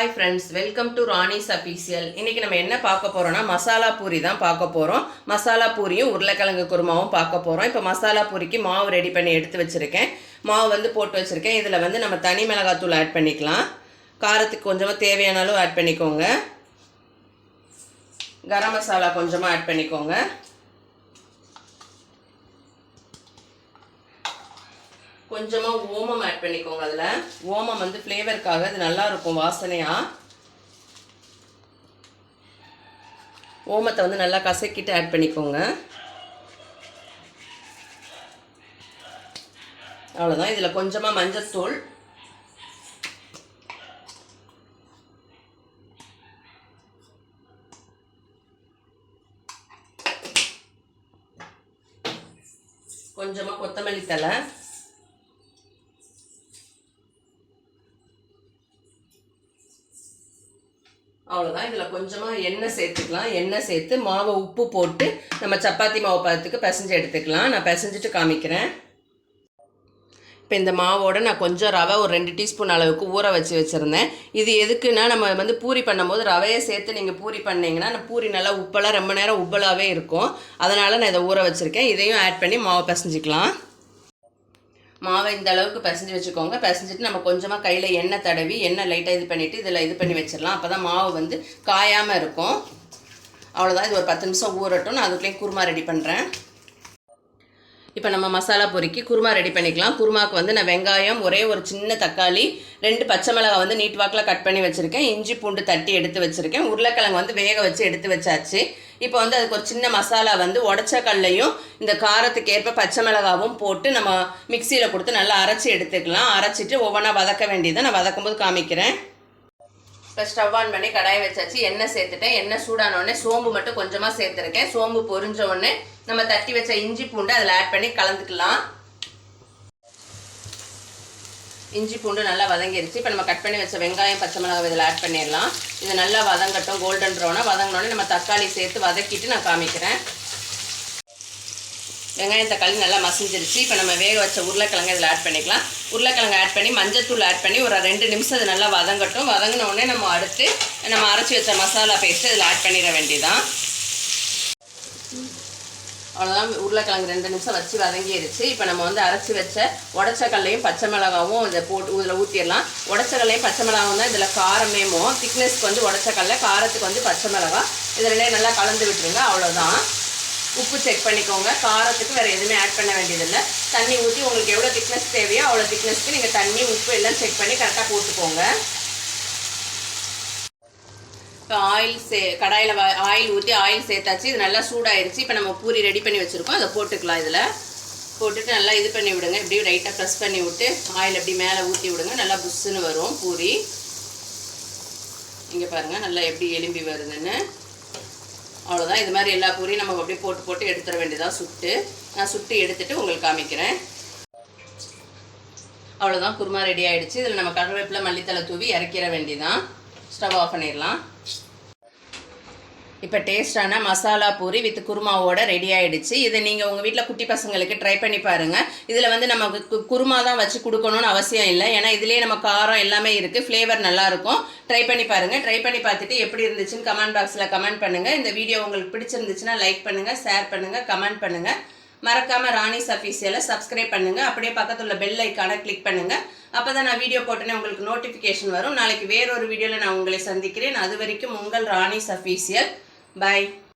Hi friends welcome to Rani's official இன்றைக்கி நம்ம என்ன பார்க்க போகிறோம்னா மசாலா பூரி தான் பார்க்க போகிறோம் மசாலா பூரியும் உருளைக்கிழங்கு குருமாவும் பார்க்க போகிறோம் இப்போ மசாலா பூரிக்கு மாவு ரெடி பண்ணி எடுத்து வச்சுருக்கேன். மாவு வந்து போட்டு வச்சுருக்கேன். இதில் வந்து நம்ம தனி மிளகாத்தூள் ஆட் பண்ணிக்கலாம். காரத்துக்கு கொஞ்சமாக தேவையான அளவு ஆட் பண்ணிக்கோங்க. கரம் மசாலா கொஞ்சமாக ஆட் பண்ணிக்கோங்க. கொஞ்சமாக ஓமம் ஆட் பண்ணிக்கோங்க அதில். ஓமம் வந்து ஃப்ளேவருக்காக அது நல்லா இருக்கும் வாசனையாக ஓமத்தை வந்து நல்லா கசக்கிட்டு ஆட் பண்ணிக்கோங்க. அவ்வளோதான் இதில் கொஞ்சமாக மஞ்சத்தூள். கொஞ்சமாக கொத்தமல்லி தலை அவ்வளோதான் இதில் கொஞ்சமாக எண்ணெய் சேர்த்துக்கலாம். எண்ணெய் சேர்த்து மாவை உப்பு போட்டு நம்ம சப்பாத்தி மாவு பதத்துக்கு பிசைஞ்சு எடுத்துக்கலாம். நான் பிசைஞ்சிட்டு காமிக்கிறேன். இப்போ இந்த மாவோட நான் கொஞ்சம் ரவை ஒரு ரெண்டு டீஸ்பூன் அளவுக்கு ஊற வச்சு வச்சுருந்தேன். இது எதுக்குன்னா நம்ம வந்து பூரி பண்ணும்போது ரவையை சேர்த்து நீங்கள் பூரி பண்ணிங்கன்னா நான் பூரி நல்லா உப்பெல்லாம் ரொம்ப நேரம் உப்பலாகவே இருக்கும். அதனால் நான் இதை ஊற வச்சுருக்கேன். இதையும் ஆட் பண்ணி மாவை பிசைஞ்சிக்கலாம். மாவை இந்த அளவுக்கு பிசைஞ்சு வச்சுக்கோங்க. பிசைஞ்சிட்டு நம்ம கொஞ்சமாக கையில் எண்ணெய் தடவி எண்ணெய் லைட்டாக இது பண்ணிவிட்டு இதில் இது பண்ணி வச்சிடலாம். அப்போ தான் மாவு வந்து காயாமல் இருக்கும். அவ்வளோதான் இது ஒரு பத்து நிமிஷம் ஊறட்டும். நான் அதுக்குள்ளேயும் குருமா ரெடி பண்ணுறேன் இப்போ நம்ம மசாலா பொறுக்கி குருமா ரெடி பண்ணிக்கலாம். குருமாவுக்கு வந்து நான் வெங்காயம் ஒரே ஒரு சின்ன தக்காளி ரெண்டு பச்சை மிளகாய் வந்து நீட் வாக்கில் கட் பண்ணி வச்சுருக்கேன். இஞ்சி பூண்டு தட்டி எடுத்து வச்சுருக்கேன். உருளைக்கிழங்கு வந்து வேக வச்சு எடுத்து வச்சாச்சு. இப்போ வந்து அதுக்கு ஒரு சின்ன மசாலா வந்து உடச்ச கல்லையும் இந்த காரத்துக்கு ஏற்ப பச்சை மிளகாவும் போட்டு நம்ம மிக்சியில் கொடுத்து நல்லா அரைச்சி எடுத்துக்கலாம். அரைச்சிட்டு ஒவ்வொன்றா வதக்க வேண்டியதை நான் வதக்கும்போது காமிக்கிறேன். இப்போ ஸ்டவ் ஆன் பண்ணி கடாயை வச்சாச்சு எண்ணெய் சேர்த்துட்டேன். எண்ணெய் சூடான உடனே சோம்பு மட்டும் கொஞ்சமாக சேர்த்துருக்கேன். சோம்பு பொரிஞ்ச உடனே நம்ம தட்டி வச்ச இஞ்சி பூண்டு அதில் ஆட் பண்ணி கலந்துக்கலாம். இஞ்சி பூண்டு நல்லா வதங்கிருச்சு. இப்போ நம்ம கட் பண்ணி வச்ச வெங்காயம் பச்சை மிளகாய் இதில் ஆட் பண்ணிடலாம். இது நல்லா வதங்கட்டும் கோல்டன் ப்ரௌனாக வதங்கினோடனே நம்ம தக்காளி சேர்த்து வதக்கிட்டு நான் காமிக்கிறேன். வெங்காயம் தக்காளி நல்லா மசிஞ்சிருச்சு. இப்போ நம்ம வேக வச்ச உருளைக்கிழங்கு இதில் ஆட் பண்ணிக்கலாம். உருளைக்கிழங்கு ஆட் பண்ணி மஞ்சத்தூள் ஆட் பண்ணி ஒரு ரெண்டு நிமிஷம் அது நல்லா வதங்கட்டும். வதங்கின உடனே நம்ம அடுத்து நம்ம அரைச்சி வச்ச மசாலா பேஸ்ட்டு இதில் ஆட் பண்ணிட வேண்டியதான் அவ்வளோதான் உருளைக்கிழங்கு ரெண்டு நிமிஷம் வச்சு வதங்கிடுச்சு இப்போ நம்ம வந்து அரைச்சி வச்ச உடச்ச கடலையும் பச்சை மிளகாவும் இதை போட்டு இதில் ஊற்றிடலாம் உடச்ச கடலையும் பச்சை மிளகாவும் தான் இதில் காரமேமோ திக்னஸ்க்கு வந்து உடச்ச கடலை காரத்துக்கு வந்து பச்சை மிளகா. இதில் நல்லா கலந்து விட்டுருங்க. அவ்வளோதான் உப்பு செக் பண்ணிக்கோங்க. காரத்துக்கு வேறு எதுவுமே ஆட் பண்ண வேண்டியதில்லை. தண்ணி ஊற்றி உங்களுக்கு எவ்வளோ திக்னஸ் தேவையோ அவ்வளோ திக்னஸ்க்கு நீங்கள் தண்ணி உப்பு எல்லாம் செக் பண்ணி கரெக்டாக போட்டுக்கோங்க. இப்போ ஆயில் சே கடாயில் ஆயில் ஊற்றி ஆயில் சேர்த்தாச்சு. இது நல்லா சூடாயிருச்சு. இப்போ நம்ம பூரி ரெடி பண்ணி வச்சுருக்கோம். அதை போட்டுக்கலாம் இதில். போட்டுட்டு நல்லா இது பண்ணி விடுங்க. இப்படியும் லைட்டாக ப்ரெஸ் பண்ணி விட்டு ஆயில் எப்படி மேலே ஊற்றி விடுங்க. நல்லா புஷ்ஷுன்னு வரும் பூரி. இங்கே பாருங்கள் நல்லா எப்படி எலும்பி வருதுன்னு. அவ்வளோதான் இது மாதிரி எல்லா பூரியும் நம்ம அப்படியே போட்டு போட்டு எடுத்துட வேண்டியதாக சுட்டு நான் சுட்டு எடுத்துட்டு உங்களுக்கு காமிக்கிறேன். அவ்வளோதான் குருமா ரெடி ஆகிடுச்சு இதில் நம்ம கருவேப்பிலை மல்லித்தலை தூவி இறக்கிற வேண்டியதான் ஸ்டவ் ஆஃப் பண்ணிடலாம். இப்போ டேஸ்டான மசாலா பூரி வித் குருமாவோட ரெடி ஆகிடுச்சு இதை நீங்கள் உங்கள் வீட்டில் குட்டி பசங்களுக்கு ட்ரை பண்ணி பாருங்கள் இதில் வந்து நம்ம கு- குருமா தான் வச்சு கொடுக்கணும்னு அவசியம் இல்லை. ஏன்னா இதுலேயே நம்ம காரம் எல்லாமே இருக்குது ஃப்ளேவர் நல்லாயிருக்கும் ட்ரை பண்ணி பாருங்கள் ட்ரை பண்ணி பார்த்துட்டு எப்படி இருந்துச்சுன்னு கமெண்ட் பாக்ஸில் கமெண்ட் பண்ணுங்கள் இந்த வீடியோ உங்களுக்கு பிடிச்சிருந்துச்சுன்னா லைக் பண்ணுங்கள் ஷேர் பண்ணுங்கள் கமெண்ட் பண்ணுங்கள் மறக்காமல் ராணிஸ் அஃபீஷியலை சப்ஸ்கிரைப் பண்ணுங்கள் அப்படியே பக்கத்தில் உள்ள பெல் ஐக்கானை கிளிக் பண்ணுங்கள் அப்போ தான் நான் வீடியோ போட்டோன்னே உங்களுக்கு நோட்டிஃபிகேஷன் வரும். நாளைக்கு வேறொரு வீடியோவில் நான் உங்களை சந்திக்கிறேன். அது வரைக்கும் உங்கள் ராணிஸ் அஃபீஷியல் Bye.